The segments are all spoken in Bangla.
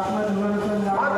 Sag mal, du würdest dann.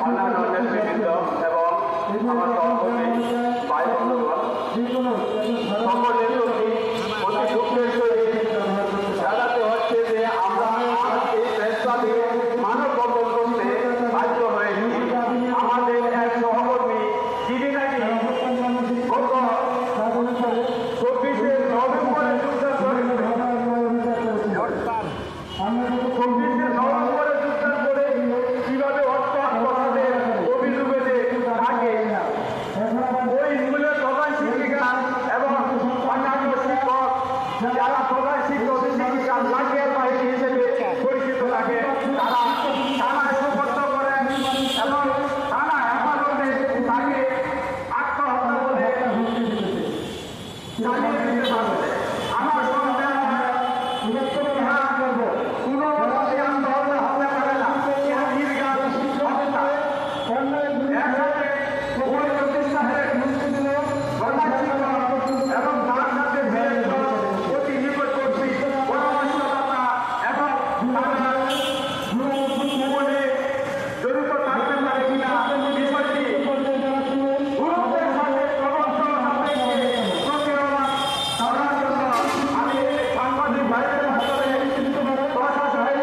অন্যান্য নেতৃবৃন্দ এবং আমার সহকর্মী বাইক